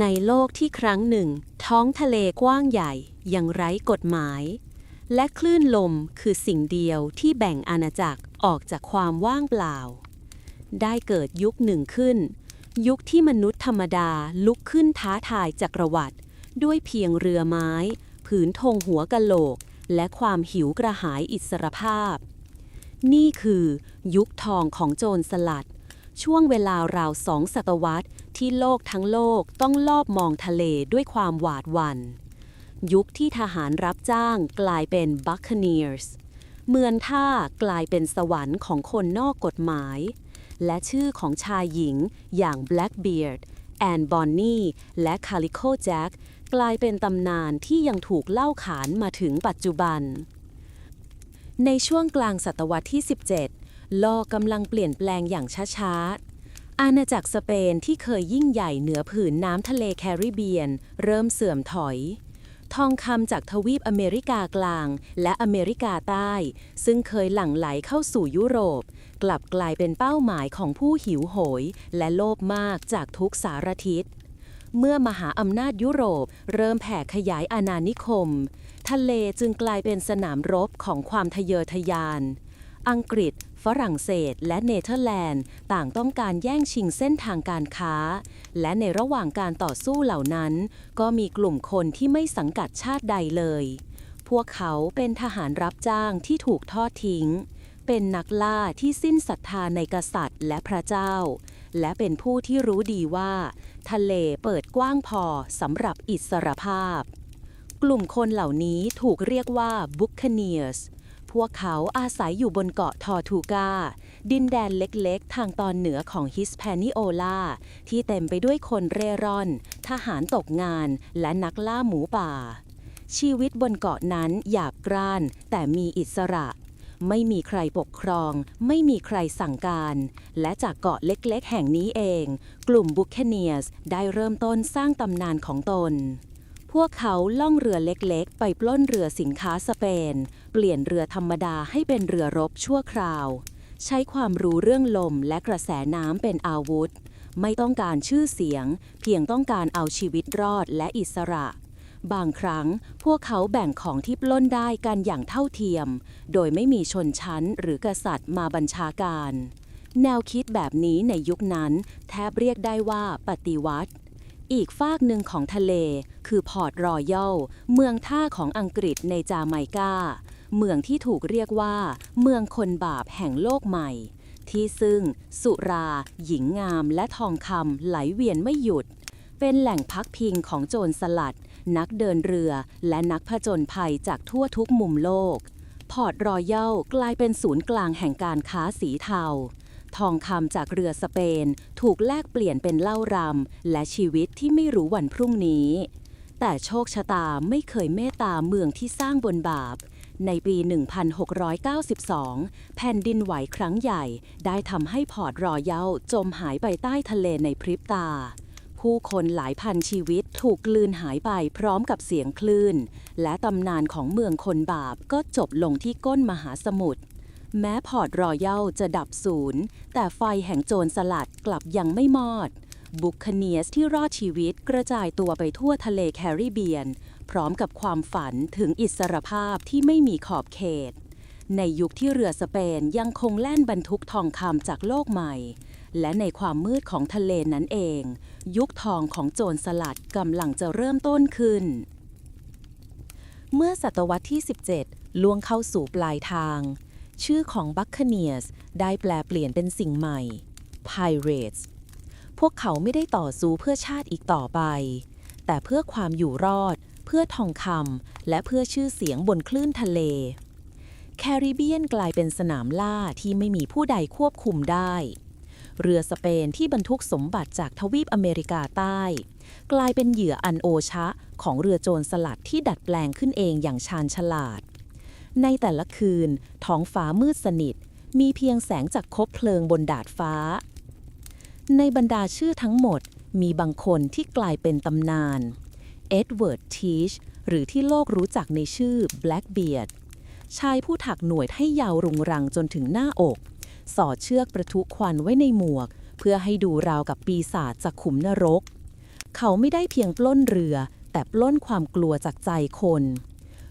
ในโลกที่ครั้งหนึ่ง ท้องทะเลกว้างใหญ่ยังไร้กฎหมาย และคลื่นลมคือสิ่งเดียวที่แบ่งอาณาจักรออกจากความว่างเปล่า ได้เกิดยุคหนึ่งขึ้น ยุคที่มนุษย์ธรรมดาลุกขึ้นท้าทายจักรวรรดิด้วยเพียงเรือไม้ ผืนธงหัวกะโหลก และความหิวกระหายอิสรภาพ นี่คือยุคทองของโจรสลัด ช่วงเวลาราวสองศตวรรษ ที่โลกทั้งโลกต้องลอบมองทะเลด้วยความหวาดหวัน่น ยุคที่ทหารรับจ้างกลายเป็น Buccaneers เมืองท่ากลายเป็นสวรรค์ของคนนอกกฎหมาย และชื่อของชายหญิงอย่าง Blackbeard แอนบอนนี่และ Calico Jack กลายเป็นตำนานที่ยังถูกเล่าขานมาถึงปัจจุบัน ในช่วงกลางศตวรรษที่ 17 โลกกำลังเปลี่ยนแปลงอย่างช้า ๆ อาณาจักรสเปนที่เคยยิ่งใหญ่เหนือผืนน้ำทะเลแคริบเบียน เริ่มเสื่อมถอย ทองคำจากทวีปอเมริกากลางและอเมริกาใต้ ซึ่งเคยหลั่งไหลเข้าสู่ยุโรป กลับกลายเป็นเป้าหมายของผู้หิวโหย และโลภมากจากทุกสารทิศเมื่อมหาอำนาจยุโรปเริ่มแผ่ขยายอาณานิคม ทะเลจึงกลายเป็นสนามรบของความทะเยอทะยาน อังกฤษ ฝรั่งเศสและเนเธอร์แลนด์ต่างต้องการแย่งชิงเส้นทางการค้า และในระหว่างการต่อสู้เหล่านั้น ก็มีกลุ่มคนที่ไม่สังกัดชาติใดเลย พวกเขาเป็นทหารรับจ้างที่ถูกทอดทิ้ง เป็นนักล่าที่สิ้นศรัทธาในกษัตริย์และพระเจ้า และเป็นผู้ที่รู้ดีว่า ทะเลเปิดกว้างพอสำหรับอิสรภาพ กลุ่มคนเหล่านี้ถูกเรียกว่า Buccaneers พวกเขาอาศัยอยู่บนเกาะทอทูกา ดินแดนเล็กๆ ทางตอนเหนือของฮิสแพนิโอลา ที่เต็มไปด้วยคนเร่ร่อน ทหารตกงาน และนักล่าหมูป่า ชีวิตบนเกาะนั้นหยาบกร้าน แต่มีอิสระ ไม่มีใครปกครอง ไม่มีใครสั่งการ และจากเกาะเล็กๆ แห่งนี้เอง กลุ่มบุคเคเนียสได้เริ่มต้นสร้างตำนานของตนพวกเขาล่องเรือเล็กๆ ไปปล้นเรือสินค้าสเปน เปลี่ยนเรือธรรมดาให้เป็นเรือรบชั่วคราว ใช้ความรู้เรื่องลมและกระแสน้ำเป็นอาวุธ ไม่ต้องการชื่อเสียง เพียงต้องการเอาชีวิตรอดและอิสระ บางครั้งพวกเขาแบ่งของที่ปล้นได้กันอย่างเท่าเทียม โดยไม่มีชนชั้นหรือกษัตริย์มาบัญชาการ แนวคิดแบบนี้ในยุคนั้นแทบเรียกได้ว่าปฏิวัติอีกฝากหนึ่งของทะเลคือพอร์ตรอยัลเมืองท่าของอังกฤษในจาไมกา เมืองที่ถูกเรียกว่า เมืองคนบาปแห่งโลกใหม่ ที่ซึ่ง สุรา หญิงงามและทองคำไหลเวียนไม่หยุด เป็นแหล่งพักพิงของโจรสลัด นักเดินเรือและนักผจญภัยจากทั่วทุกมุมโลก พอร์ตรอยัลกลายเป็นศูนย์กลางแห่งการค้าสีเทาทองคำจากเรือสเปน ถูกแลกเปลี่ยนเป็นเหล้ารำและชีวิตที่ไม่รู้วันพรุ่งนี้ แต่โชคชะตาไม่เคยเมตตาเมืองที่สร้างบนบาป ในปี 1692 แผ่นดินไหวครั้งใหญ่ ได้ทำให้พอร์ตรอยัลจมหายไปใต้ทะเลในพริบตา ผู้คนหลายพันชีวิตถูกกลืนหายไปพร้อมกับเสียงคลื่น และตำนานของเมืองคนบาปก็จบลงที่ก้นมหาสมุทรแม้พอร์ตรอยัลจะดับศูนย์ แต่ไฟแห่งโจรสลัดกลับยังไม่มอด บุคคเนียสที่รอดชีวิตกระจายตัวไปทั่วทะเลแคริบเบียน พร้อมกับความฝันถึงอิสรภาพที่ไม่มีขอบเขต ในยุคที่เรือสเปนยังคงแล่นบรรทุกทองคำจากโลกใหม่ และในความมืดของทะเลนั้นเอง ยุคทองของโจรสลัดกำลังจะเริ่มต้นขึ้น เมื่อศตวรรษที่ 17 ล่วงเข้าสู่ปลายทาง ชื่อของ Buccaneers ได้แปลเปลี่ยนเป็นสิ่งใหม่ Pirates วกเขาไม่ได้ต่อสู้เพื่อชาติอีกต่อไป แต่เพื่อความอยู่รอด เพื่อทองคำและเพื่อชื่อเสียงบนคลื่นทะเล แคริบเบียนกลายเป็นสนามล่าที่ไม่มีผู้ใดควบคุมได้ เรือสเปนที่บรรทุกสมบัติจากทวีปอเมริกาใต้ กลายเป็นเหยื่ออันโอชะของเรือโจรสลัดที่ดัดแปลงขึ้นเองอย่างชาญฉลาด ในแต่ละคืนท้องฟ้ามืดสนิท มีเพียงแสงจากคบเพลิงบนดาดฟ้า ในบรรดาชื่อทั้งหมดมีบางคนที่กลายเป็นตำนาน เอ็ดเวิร์ด ทีช หรือที่โลกรู้จักในชื่อ Blackbeard ชายผู้ถักหน่วยให้ยาวรุงรังจนถึงหน้าอก สอดเชือกประทุควันไว้ในหมวก เพื่อให้ดูราวกับปีศาจจากขุมนรก เขาไม่ได้เพียงปล้นเรือ แต่ปล้นความกลัวจากใจคน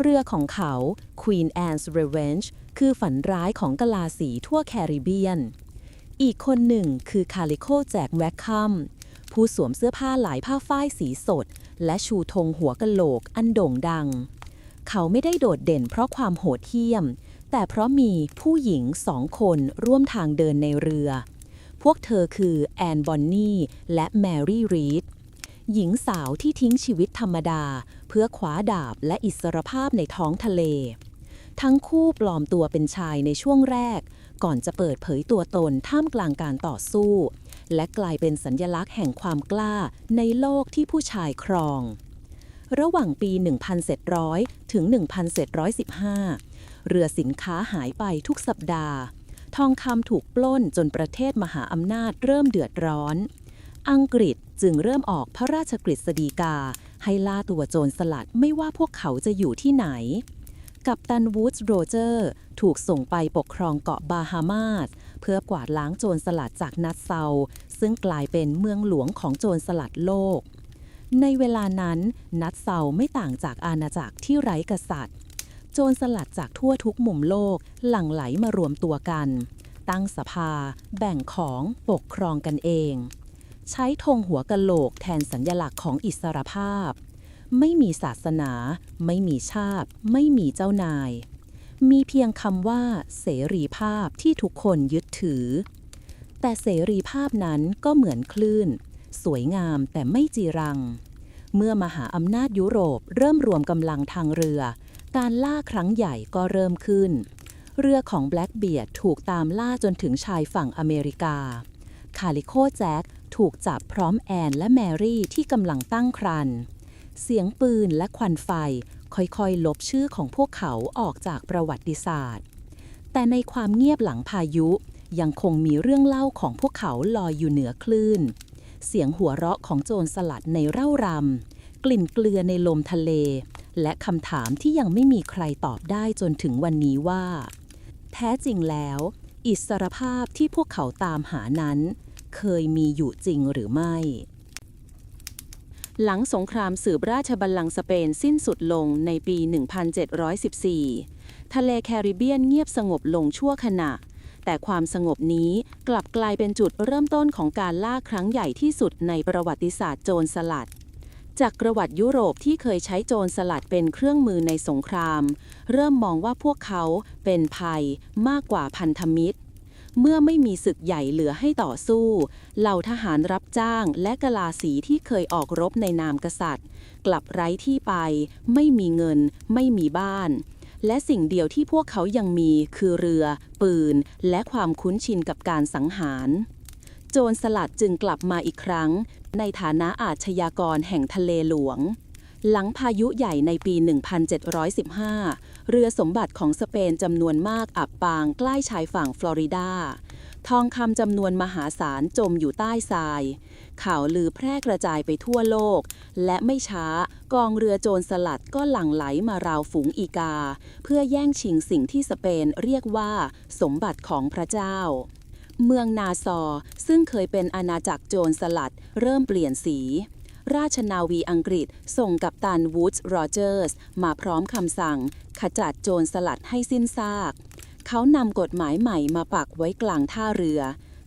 เรือของเขา Queen Anne's Revenge คือฝันร้ายของกะลาสีทั่วแคริบเบียน อีกคนหนึ่งคือคาริโคแจกแวคคัมผู้สวมเสื้อผ้าหลายผ้าฝ้ายสีสด และชูธงหัวกะโหลกอันโด่งดัง เขาไม่ได้โดดเด่นเพราะความโหดเหี้ยม แต่เพราะมีผู้หญิงสองคนร่วมทางเดินในเรือ พวกเธอคือแอนบอนนี่และแมรี่รีดหญิงสาวที่ทิ้งชีวิตธรรมดา เพื่อคว้าดาบและอิสรภาพในท้องทะเล ทั้งคู่ปลอมตัวเป็นชายในช่วงแรก ก่อนจะเปิดเผยตัวตนท่ามกลางการต่อสู้ และกลายเป็นสัญญลักษณ์แห่งความกล้าในโลกที่ผู้ชายครอง ระหว่างปี 1700 ถึง 1715 เรือสินค้าหายไปทุกสัปดาห์ ทองคำถูกปล้นจนประเทศมหาอำนาจเริ่มเดือดร้อน อังกฤษจึงเริ่มออกพระราชกฤษฎีกา ให้ล่าตัวโจรสลัดไม่ว่าพวกเขาจะอยู่ที่ไหน กัปตันวูดส์โรเจอร์ ถูกส่งไปปกครองเกาะบาฮามาสเพื่อกวาดล้างโจรสลัดจากนัดเซา ซึ่งกลายเป็นเมืองหลวงของโจรสลัดโลก ในเวลานั้น นัดเซาไม่ต่างจากอาณาจักรที่ไร้กษัตริย์ โจรสลัดจากทั่วทุกมุมโลกหลั่งไหลมารวมตัวกัน ตั้งสภา แบ่งของปกครองกันเอง ใช้ธงหัวกะโหลกแทนสัญญลักษณ์ของอิสรภาพ ไม่มีศาสนา ไม่มีชาติ ไม่มีเจ้านาย มีเพียงคำว่า เสรีภาพที่ทุกคนยึดถือ แต่เสรีภาพนั้นก็เหมือนคลื่น สวยงามแต่ไม่จีรัง เมื่อมหาอำนาจยุโรปเริ่มรวมกำลังทางเรือ การล่าครั้งใหญ่ก็เริ่มขึ้น เรือของแบล็กเบียดถูกตามล่าจนถึงชายฝั่งอเมริกา คาริโคแจ็คถูกจับพร้อมแอนและแมรี่ที่กำลังตั้งครรภ์ เสียงปืนและควันไฟค่อยๆ ลบชื่อของพวกเขาออกจากประวัติศาสตร์ แต่ในความเงียบหลังพายุยังคงมีเรื่องเล่าของพวกเขาลอยอยู่เหนือคลื่น เสียงหัวเราะของโจรสลัดในเร่ารำ กลิ่นเกลือในลมทะเล และคำถามที่ยังไม่มีใครตอบได้จนถึงวันนี้ว่า แท้จริงแล้ว อิสรภาพที่พวกเขาตามหานั้น เคยมีอยู่จริงหรือไม่ หลังสงครามสืบราชบัลลังก์สเปนสิ้นสุดลงในปี 1714 ทะเลแคริบเบียนเงียบสงบลงชั่วขณะ แต่ความสงบนี้กลับกลายเป็นจุดเริ่มต้นของการล่าครั้งใหญ่ที่สุดในประวัติศาสตร์โจรสลัด จากประวัติยุโรปที่เคยใช้โจรสลัดเป็นเครื่องมือในสงคราม เริ่มมองว่าพวกเขาเป็นภัยมากกว่าพันธมิตร เมื่อไม่มีศึกใหญ่เหลือให้ต่อสู้ เหล่าทหารรับจ้างและกะลาสีที่เคยออกรบในนามกษัตริย์ กลับไร้ที่ไป ไม่มีเงิน ไม่มีบ้าน และสิ่งเดียวที่พวกเขายังมีคือเรือ ปืน และความคุ้นชินกับการสังหาร โจรสลัดจึงกลับมาอีกครั้ง ในฐานะอาชญากรแห่งทะเลหลวง หลังพายุใหญ่ในปี 1715 เรือสมบัติของสเปนจำนวนมากอับปางใกล้ชายฝั่งฟลอริดา ทองคำจำนวนมหาศาลจมอยู่ใต้ทราย ข่าวลือแพร่กระจายไปทั่วโลก และไม่ช้ากองเรือโจรสลัดก็หลั่งไหลมาราวฝูงอีกา เพื่อแย่งชิงสิ่งที่สเปนเรียกว่า สมบัติของพระเจ้าเมืองนาซอร์ซึ่งเคยเป็นอาณาจักรโจรสลัด เริ่มเปลี่ยนสี ราชนาวีอังกฤษ ส่งกัปตันวูดส์โรเจอร์ส มาพร้อมคำสั่ง ขจัดโจรสลัดให้สิ้นซาก เขานำกฎหมายใหม่มาปักไว้กลางท่าเรือ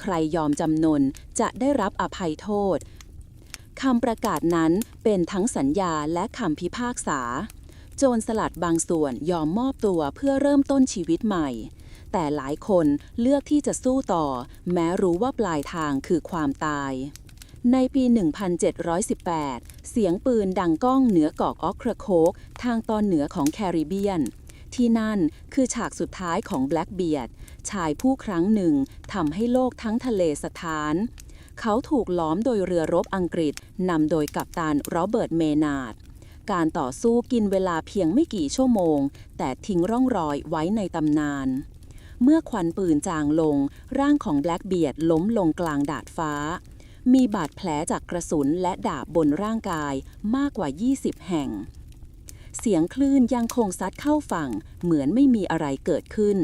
ใครยอมจำนนจะได้รับอภัยโทษคำประกาศนั้นเป็นทั้งสัญญาและคำพิพากษา โจรสลัดบางส่วนยอมมอบตัวเพื่อเริ่มต้นชีวิตใหม่ แต่หลายคนเลือกที่จะสู้ต่อ แม้รู้ว่าปลายทางคือความตาย ในปี 1718 เสียงปืนดังก้องเหนือเกาะออคราโคก ทางตอนเหนือของแคริบเบียน ที่นั่นคือฉากสุดท้ายของแบล็กเบียดชายผู้ครั้งหนึ่งทำให้โลกทั้งทะเลสถาน เขาถูกล้อมโดยเรือรบอังกฤษนำโดยกัปตันโรเบิร์ตเมนาร์ดการต่อสู้กินเวลาเพียงไม่กี่ชั่วโมง แต่ทิ้งร่องรอยไว้ในตำนาน เมื่อควันปืนจางลง ร่างของแบล็กเบียดล้มลงกลางดาดฟ้า มีบาดแผลจากกระสุนและดาบบนร่างกายมากกว่า 20 แห่ง เสียงคลื่นยังคงซัดเข้าฝั่งเหมือนไม่มีอะไรเกิดขึ้น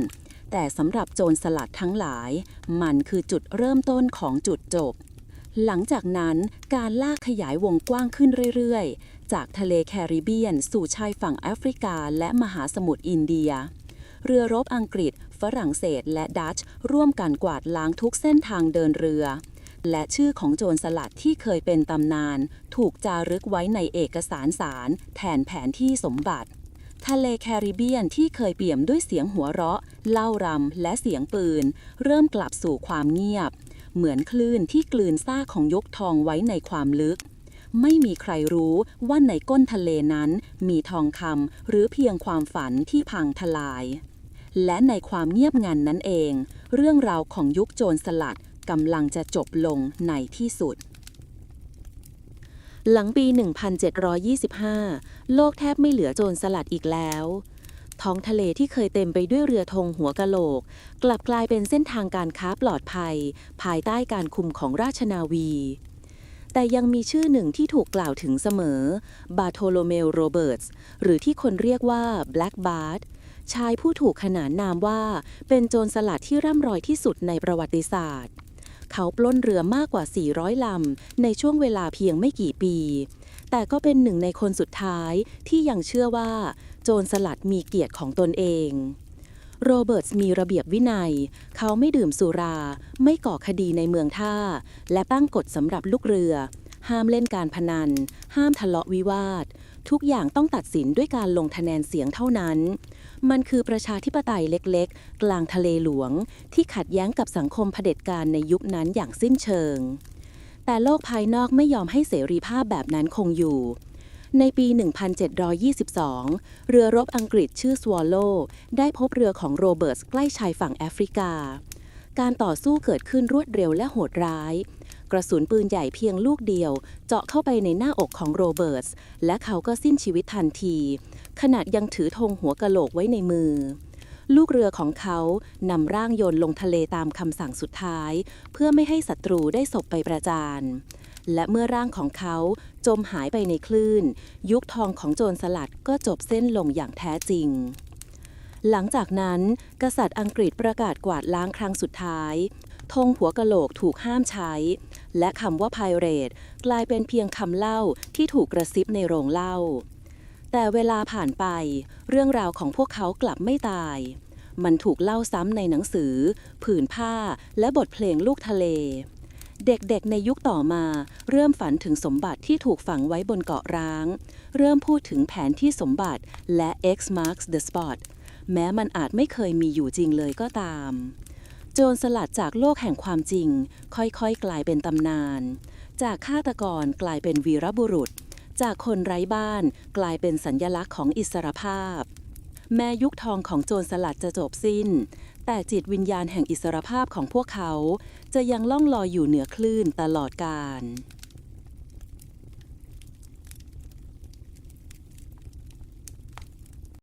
แต่สำหรับโจรสลัดทั้งหลาย มันคือจุดเริ่มต้นของจุดจบ หลังจากนั้นการลากขยายวงกว้างขึ้นเรื่อยๆ จากทะเลแคริบเบียน สู่ชายฝั่งแอฟริกาและมหาสมุทรอินเดียเรือรบอังกฤษ ฝรั่งเศส และดัตช์ร่วมกันกวาดล้างทุกเส้นทางเดินเรือ และชื่อของโจรสลัดที่เคยเป็นตำนาน ถูกจารึกไว้ในเอกสารสารแทนแผนที่สมบัติ ทะเลแคริบเบียนที่เคยเปี่ยมด้วยเสียงหัวเราะ เล่ารำและเสียงปืน เริ่มกลับสู่ความเงียบ เหมือนคลื่นที่กลืนซากของยกทองไว้ในความลึก ไม่มีใครรู้ว่าในก้นทะเลนั้นมีทองคำหรือเพียงความฝันที่พังทลายและในความเงียบงันนั้นเอง เรื่องราวของยุคโจรสลัด กำลังจะจบลงในที่สุด หลังปี 1725 โลกแทบไม่เหลือโจรสลัดอีกแล้ว ท้องทะเลที่เคยเต็มไปด้วยเรือธงหัวกะโหลก กลับกลายเป็นเส้นทางการค้าปลอดภัย ภายใต้การคุมของราชนาวีแต่ยังมีชื่อหนึ่งที่ถูกกล่าวถึงเสมอ บาโทโลเมลโรเบิร์ตส์ หรือที่คนเรียกว่า Black Bart ชายผู้ถูกขนานนามว่า เป็นโจรสลัดที่ร่ำรวยที่สุดในประวัติศาสตร์ เขาปล้นเรือมากกว่า 400 ลำ ในช่วงเวลาเพียงไม่กี่ปี แต่ก็เป็นหนึ่งในคนสุดท้ายที่ยังเชื่อว่า โจรสลัดมีเกียรติของตนเอง โรเบิร์ตส์มีระเบียบวินัย เขาไม่ดื่มสุรา ไม่ก่อคดีในเมืองท่า และตั้งกฎสำหรับลูกเรือ ห้ามเล่นการพนัน ห้ามทะเลาะวิวาท ทุกอย่างต้องตัดสินด้วยการลงคะแนนเสียงเท่านั้น มันคือประชาธิปไตยเล็กๆ กลางทะเลหลวง ที่ขัดแย้งกับสังคมเผด็จการในยุคนั้นอย่างสิ้นเชิง แต่โลกภายนอกไม่ยอมให้เสรีภาพแบบนั้นคงอยู่ ในปี 1722 เรือรบอังกฤษชื่อสวอลโลได้พบเรือของโรเบิร์ตส์ใกล้ชายฝั่งแอฟริกา การต่อสู้เกิดขึ้นรวดเร็วและโหดร้าย กระสุนปืนใหญ่เพียงลูกเดียว เจาะเข้าไปในหน้าอกของโรเบิร์ตส์และเขาก็สิ้นชีวิตทันที ขณะยังถือธงหัวกะโหลกไว้ในมือ ลูกเรือของเขานำร่างโยนลงทะเลตามคำสั่งสุดท้าย เพื่อไม่ให้ศัตรูได้ศพไปประจานและเมื่อร่างของเขาจมหายไปในคลื่น ยุคทองของโจรสลัดก็จบเส้นลงอย่างแท้จริง หลังจากนั้น กษัตริย์อังกฤษประกาศกวาดล้างครั้งสุดท้ายธงหัวกะโหลกถูกห้ามใช้ และคำว่าไพเรตกลายเป็นเพียงคำเล่าที่ถูกกระซิบในโรงเล่า แต่เวลาผ่านไป เรื่องราวของพวกเขากลับไม่ตาย มันถูกเล่าซ้ำในหนังสือ ผืนผ้าและบทเพลงลูกทะเล เด็กๆในยุคต่อมา เริ่มฝันถึงสมบัติที่ถูกฝังไว้บนเกาะร้าง เริ่มพูดถึงแผนที่สมบัติและ X marks the spot แม้มันอาจไม่เคยมีอยู่จริงเลยก็ตาม โจรสลัดจากโลกแห่งความจริง ค่อยๆ กลายเป็นตำนาน จากฆาตกรกลายเป็นวีรบุรุษ จากคนไร้บ้านกลายเป็นสัญญลักษณ์ของอิสรภาพ แม้ยุคทองของโจรสลัดจะจบสิ้น แต่จิตวิญญาณแห่งอิสรภาพของพวกเขา จะยังล่องลอยอยู่เหนือคลื่นตลอดกาล